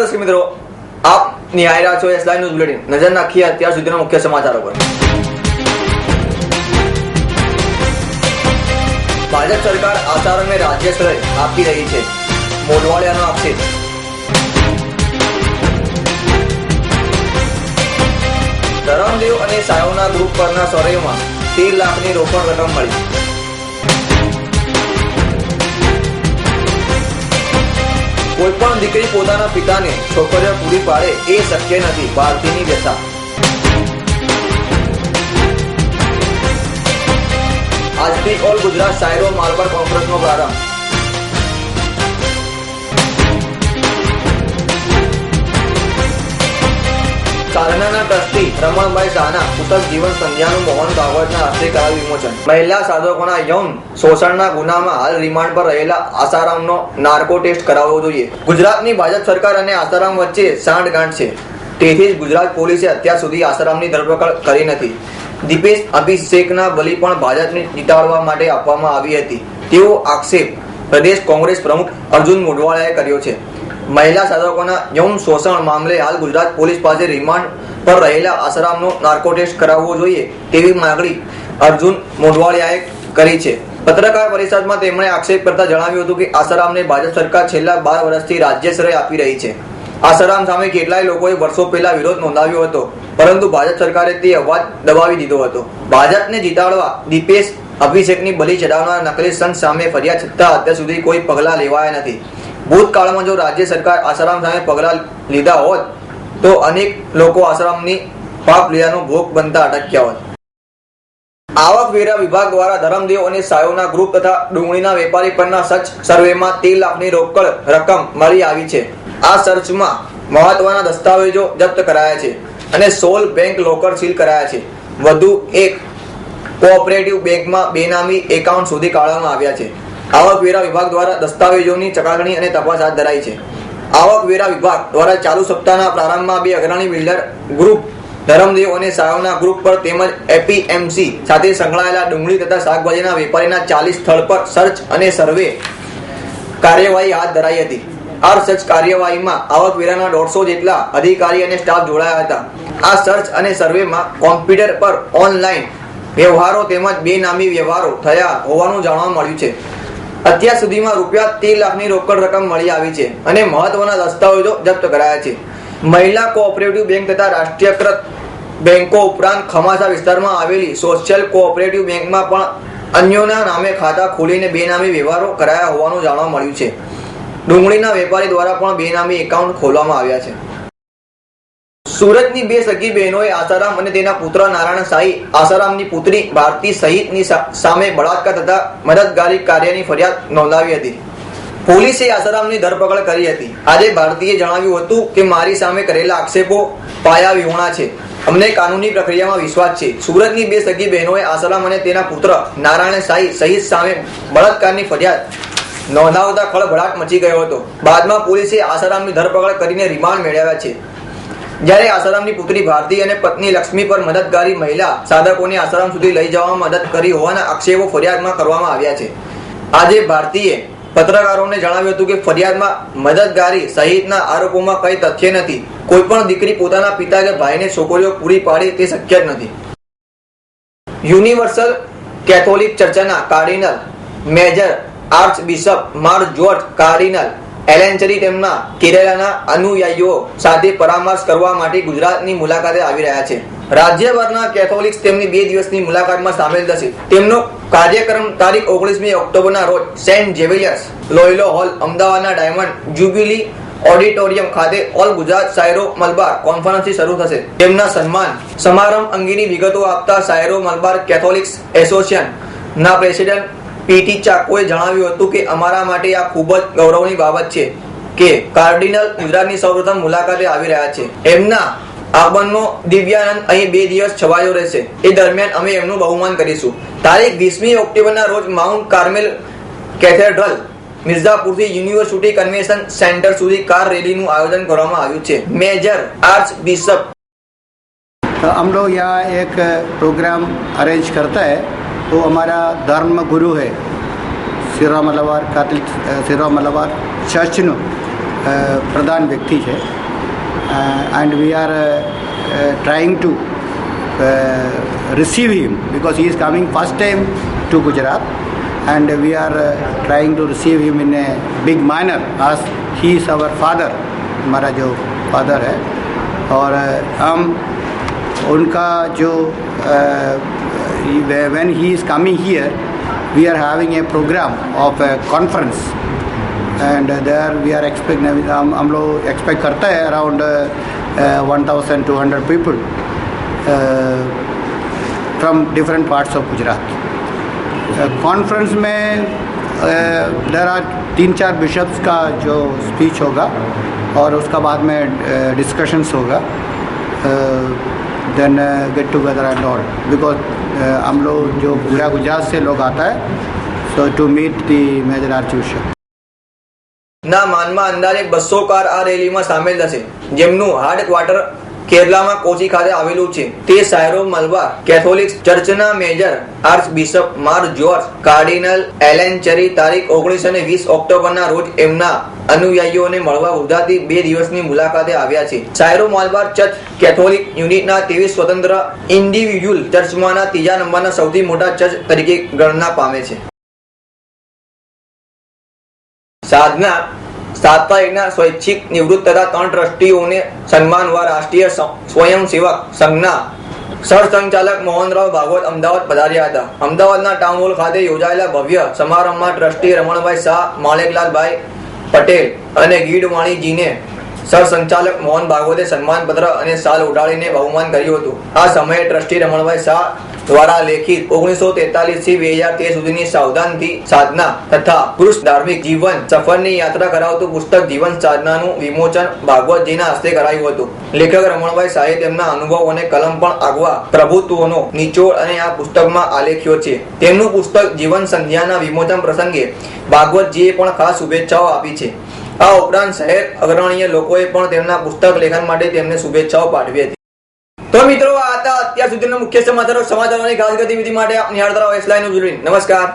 દર્શક મિત્રો આપ નિહાળી રહ્યા છો એસ લાઈવ ન્યૂઝ બુલેટિન નજર નાખીએ અત્યાર સુધીના મુખ્ય સમાચારો પર. ભાજપ સરકાર આસારામને રાજ્ય સ્થળે આપી રહી છે. મોઢવાડિયાનો આક્ષેપ. ધરમદેવ અને સાયોના ગ્રુપ પરના સર્વેમાં તેર લાખની રોકડ રકમ મળી. કોઈ પણ દીકરી પોતાના પિતાને છોકરીઓ પૂરી પાડે એ શક્ય નથી. ભારતીની વ્યથા. આજથી ઓલ ગુજરાત શાયરો માર્બલ કોન્ફરન્સનો પ્રારંભ. સાધનાના ટ્રસ્ટી રમણભાઈ શાહના પુસ્તક જીવન સંધ્યાનું મોહન ભાગવતના હસ્તે કરાવ્યું વિમોચન. મહિલા સાધકોના યૌન શોષણના ગુનામાં હાલ રિમાન્ડ પર રહેલા આસારામનો નાર્કો ટેસ્ટ કરાવવો જોઈએ. ગુજરાતની ભાજપ સરકાર અને આસારામ વચ્ચે સાંઠગાંઠ છે. તેથી જ ગુજરાત પોલીસે અત્યાર સુધી આસારામની ધરપકડ કરી નથી. દીપેશ અભિષેકના બલી પણ ભાજપને જીતાડવા માટે આપવામાં આવી હતી. તેવો આક્ષેપ પ્રદેશ કોંગ્રેસ પ્રમુખ અર્જુન મોઢવાળાએ કર્યો છે. મહિલા સાધકોના યૌન શોષણ મામલે હાલ ગુજરાત પોલીસ પાસે રિમાન્ડ પર રહેલા આસારામનો નાર્કો ટેસ્ટ કરાવવો જોઈએ તેવી માગણી અર્જુન મોઢવાળિયાએ કરી છે. પત્રકાર પરિષદમાં તેમણે આક્ષેપ કરતા જણાવ્યું હતું કે આસારામને ભાજપ સરકાર છેલ્લા બાર વર્ષથી રાજ્ય શ્રેય આપી રહી છે. આસારામ સામે કેટલાય લોકોએ વર્ષો પહેલા વિરોધ નોંધાવ્યો હતો, પરંતુ ભાજપ સરકારે તે અવાજ દબાવી દીધો હતો. ભાજપને જીતાડવા દીપેશ અભિષેકની બલી ચડાવનાર નકલી સંત સામે ફરિયાદ છતાં અત્યાર સુધી કોઈ પગલાં લેવાયા નથી. ભૂતકાળમાં જો રાજ્ય સરકાર આસારામ સામે પગલાં લીધા હોત, તો અનેક લોકો આસારામની પાપ લીલાનો ભોગ બનતા અટક્યા હોત. આવકવેરા વિભાગ દ્વારા ધરમદેવ અને સાયોના ગ્રુપ તથા ડુંગળીના વેપારી પરના સર્ચ સર્વેમાં તેર લાખની રોકડ રકમ મળી આવી છે. આ સર્ચમાં મહત્વના દસ્તાવેજો જપ્ત કરાયા છે અને સોલ બેંક લોકર સીલ કરાયા છે. વધુ એક કોઓપરેટિવ બેંકમાં બેનામી એકાઉન્ટ શોધી કાઢવામાં આવ્યા છે. આવકવેરા વિભાગ દ્વારા દસ્તાવેજોની ચકાસણી અને તપાસ હાથ ધરાઈ છે. આવકવેરા વિભાગ દ્વારા ચાલુ સપ્તાહના પ્રારંભમાં બે અગ્રણી બિલ્ડર ગ્રુપ ધરમદેવ અને સાયોના ગ્રુપ પર તેમજ એપીએમસી સાથે સંકળાયેલા ડુંગળી તથા શાકભાજીના વેપારીના ચાલીસ સ્થળ પર સર્ચ અને સર્વે કાર્યવાહી હાથ ધરાઈ હતી. આ સર્ચ કાર્યવાહીમાં આવકવેરાના દોઢસો જેટલા અધિકારી અને સ્ટાફ જોડાયા હતા. આ સર્ચ અને સર્વેમાં કોમ્પ્યુટર પર ઓનલાઈન વ્યવહારો તેમજ બેનામી વ્યવહારો થયા હોવાનું જાણવા મળ્યું છે. અત્યાર સુધીમાં રૂપિયા તેર લાખની રોકડ રકમ મળી આવી છે અને મહત્વના દસ્તાવેજો જપ્ત કરાયા છે. મહિલા કોઓપરેટિવ બેંક તથા રાષ્ટ્રીયકૃત બેંકો ઉપરાંત ખમાસા વિસ્તારમાં આવેલી સોશિયલ કોઓપરેટિવ બેંકમાં પણ અન્યોના નામે ખાતા ખોલીને બેનામી વ્યવહારો કરાયા હોવાનું જાણવા મળ્યું છે. ડુંગળીના વેપારી દ્વારા પણ બેનામી એકાઉન્ટ ખોલવામાં આવ્યા છે. સુરતની બે સગી બહેનોએ આસારામ અને તેના પુત્ર નારાયણ સાઈ આસારામની પુત્રી ભારતી સહિતની સામે બળાત્કાર તથા મદદગારી કાર્યની ફરિયાદ નોંધાવી હતી. પોલીસે આસારામની ધરપકડ કરી હતી. આજે ભારતીએ જણાવ્યું હતું કે મારી સામે કરેલા આક્ષેપો પાયા વિહોણા છે. અમને કાનૂની પ્રક્રિયામાં વિશ્વાસ છે. સુરતની બે સગી બહેનોએ આસારામ અને તેના પુત્ર નારાયણ સાઈ સહિત સામે બળાત્કારની ફરિયાદ નોંધાવતા ખળભળાટ મચી ગયો હતો. બાદમાં પોલીસે આસારામની ધરપકડ કરીને રિમાન્ડ મેળવ્યા છે. જ્યારે આસારામની પુત્રી ભારતી અને પત્ની લક્ષ્મી પર મદદગારી મહિલા સાધકોને આસારામ સુધી લઈ જવામાં મદદ કરી હોવાના આક્ષેપો ફરિયાદમાં કરવામાં આવ્યા છે. આજે ભારતીએ પત્રકારોને જણાવ્યું હતું કે ફરિયાદમાં મદદગારી સહિતના આરોપોમાં કઈ તથ્ય નથી. કોઈ પણ દીકરી પોતાના પિતા કે ભાઈને છોકરીઓ પૂરી પાડે તે શક્ય જ નથી. Universal Catholic ચર્ચના cardinal major archbishop Mar George cardinal Alencherry તેમના કેરેલાના અનુયાયીઓ સાથે પરામર્શ કરવા માટે ગુજરાતની મુલાકાતે આવી રહ્યા છે. રાજ્યભરના કેથોલિક્સ તેમની બે દિવસની મુલાકાતમાં સામેલ થશે. તેમનો કાર્યક્રમ તારીખ ઓગણીસમી ઓક્ટોબરના રોજ સેન્ટ ઝેવિયર્સ લોયલો હોલ, અમદાવાદના ડાયમંડ જ્યુબિલી ઓડિટોરિયમ ખાતે ઓલ ગુજરાત શાયરો મલબાર કોન્ફરન્સથી શરૂ થશે. તેમના સન્માન સમારંભ અંગેની વિગતો આપતા શાયરો મલબાર કેથોલિક્સ એસોસિએશન ના પ્રેસિડેન્ટ પીટી ચાકોએ જણાવ્યું હતું કે અમારા માટે આ ખૂબ જ ગૌરવની બાબત છે કે કાર્ડિનલ ગુજરાતની સૌપ્રથમ મુલાકાતે આવી રહ્યા છે એમના આગમનનો દિવ્યાનંદ અહીં બે દિવસ છવાયો રહેશે એ દરમિયાન અમે એમનું બહુમાન કરીશું તારીખ વીસમી ઓક્ટોબરના રોજ માઉન્ટ કાર્મેલ કેથેડ્રલ મિર્ઝાપુરથી યુનિવર્સિટી કન્વેન્શન સેન્ટર સુધી કાર રેલીનું આયોજન કરવામાં આવ્યું છે મેજર આર્ચ બિશપ तो हम लोग यहाँ एक प्रोग्राम अरेंज करता है वो हमारा धर्म गुरु है, सिरा मलबार कैथलिक सिरा मलबार चर्च न प्रधान व्यक्ति है। And we are trying to receive him because he is coming first time to Gujarat and we are trying to receive him in a big manner आज ही इज़ अवर फादर हमारा जो father है। और हम उनका जो when he is coming here we are having a program of a conference and uh, there we are expect हम हम लोग expect करते हैं around one thousand two hundred people from different parts of Gujarat conference में there are तीन चार bishops का जो स्पीच होगा और उसका बाद में डिस्कशंस होगा then get together and all because हम लोग जो पूरा गुजरात से लोग आता है so to meet the major archbishop ના માનમાં અંદાજે બસો કાર આ રેલીમાં સામેલ થશે જેમનું હાર્ડ ક્વાર્ટર કેરલામાં કોચી ખાતે આવેલું છે. તે Syro Malabar Catholic ચર્ચના major archbishop Mar George, cardinal Alencherry તારીખ ઓગણીસો અને વીસ ઓક્ટોબરના રોજ એમના અનુયાયીઓને મળવા ગુજરાતી બે દિવસની મુલાકાતે આવ્યા છે. સાયરો મલબાર ચર્ચ કેથોલિક યુનિટના ત્રેવીસ સ્વતંત્ર ઇન્ડિવિડ્યુઅલ ચર્ચમાંના ત્રીજા નંબરના સૌથી મોટા ચર્ચ તરીકે ગણના પામે છે. સાધના સાપ્તાહિકના સ્વૈચ્છિક નિવૃત્ત તથા ત્રણ ટ્રસ્ટીઓને સન્માનવા રાષ્ટ્રીય સ્વયંસેવક સંઘના સરસંચાલક મોહનરાવ ભાગવત અમદાવાદ પધાર્યા હતા. અમદાવાદના ટાઉન હોલ ખાતે યોજાયેલા ભવ્ય સમારંભમાં ટ્રસ્ટી રમણભાઈ શાહ, માણેકલાલભાઈ પટેલ અને ગીડવાણીજીને સરસંચાલક મોહન ભાગવતે સન્માનપત્ર અને શાલ ઉડાડીને બહુમાન કર્યું હતું. આ સમયે ટ્રસ્ટી રમણભાઈ શાહ દ્વારા લેખિત ઓગણીસો તેતાલીસથી બે હજાર તેર સુધીની સાવધાનથી સાધના તથા પુરુષ ધાર્મિક જીવન સફરની યાત્રા કરાવતું પુસ્તક જીવન સાધનાનું વિમોચન ભાગવતજીના હસ્તે કરાયું હતું. લેખક રમણભાઈ શાહે તેમના અનુભવ અને કલમ પણ આગવા પ્રભુત્વનો નિચોડ અને આ પુસ્તકમાં આલેખ્યો છે. તેમનું પુસ્તક જીવન સંધ્યાના વિમોચન પ્રસંગે ભાગવતજીએ પણ ખાસ શુભેચ્છાઓ આપી છે. આ ઉપરાંત શહેર અગ્રણીય લોકોએ પણ તેમના પુસ્તક લેખન માટે તેમને શુભેચ્છાઓ પાઠવી હતી. તો મિત્રો, આ હતા અત્યાર સુધીના મુખ્ય સમાચારો. સમાચારોની ખાસ ગતિવિધિ માટે નિહાળતા રહો એસ નમસ્કાર.